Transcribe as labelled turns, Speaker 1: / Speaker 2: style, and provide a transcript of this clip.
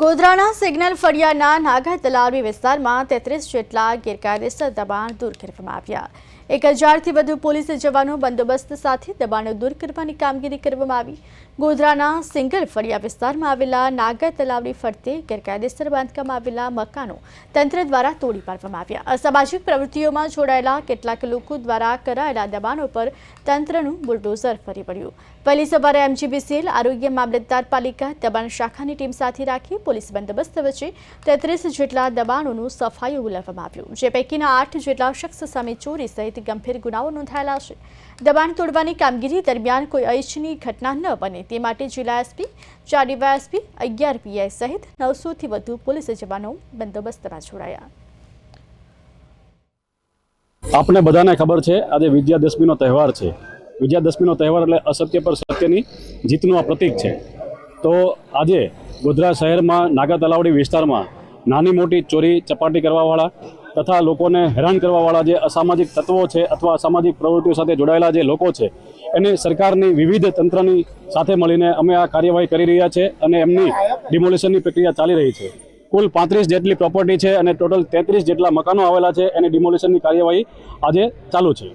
Speaker 1: ગોધરાના signal ફળિયાના નાગા તલાવડી વિસ્તારમાં તેત્રીસ જેટલા ગેરકાયદેસર દબાણ દૂર કરવામાં આવ્યા. એક હજારથી વધુ પોલીસ જવાનો બંદોબસ્ત સાથે દબાણો દૂર કરવાની કામગીરી કરવામાં આવી. ગોધરાના સિંગલ ફળિયા વિસ્તારમાં આવેલા નાગા તલાવડી ફરતે ગેરકાયદેસર બાંધકામ આવેલા મકાનો તંત્ર દ્વારા તોડી પાડવામાં આવ્યા. અસામાજિક પ્રવૃત્તિઓમાં જોડાયેલા કેટલાક લોકો દ્વારા કરાયેલા દબાણો પર તંત્રનું બુલડોઝર ફરી પડ્યું પહેલી સવારે એમજીબીસીએલ આરોગ્ય મામલતદાર પાલિકા દબાણ શાખાની ટીમ સાથે રાખી પોલીસ બંદોબસ્ત વચ્ચે તેત્રીસ જેટલા દબાણોનું સફાયું બોલાવવામાં આવ્યું, જે પૈકીના આઠ જેટલા શખ્સ સામે ચોરી સહિત ગંભીર ગુનાઓ નોંધાયેલા છે. દબાણ તોડવાની કામગીરી દરમિયાન કોઈ અનિચ્છનીય ઘટના ન બને, તે માટે જિલ્લા એસપી, ચાર ડીવાયએસપી અગિયાર પીઆઈ સહિત નવસોથી વધુ પોલીસ જવાનો બંદોબસ્તમાં જોડાયા.
Speaker 2: આપણે બધાને ખબર છે, આજે વિજયાદશમીનો તહેવાર છે. વિજયાદશમીનો તહેવાર એટલે અસત્ય પર સત્યની જીતનું આ પ્રતીક છે. તો આજે ગોધરા શહેરમાં નાગા તલાવડી વિસ્તારમાં નાની મોટી ચોરી ચપાટી કરવાવાળા તથા લોકોને હેરાન કરવાવાળા જે અસામાજિક તત્વો છે અથવા અસામાજિક પ્રવૃત્તિઓ સાથે જોડાયેલા જે લોકો છે, એની સરકારની વિવિધ તંત્રની સાથે મળીને અમે આ કાર્યવાહી કરી રહ્યા છે અને એમની ડિમોલિશનની પ્રક્રિયા ચાલી રહી છે. કુલ પાંત્રીસ જેટલી પ્રોપર્ટી છે અને ટોટલ તેત્રીસ જેટલા મકાનો આવેલા છે, એની ડિમોલિશનની કાર્યવાહી આજે ચાલુ છે.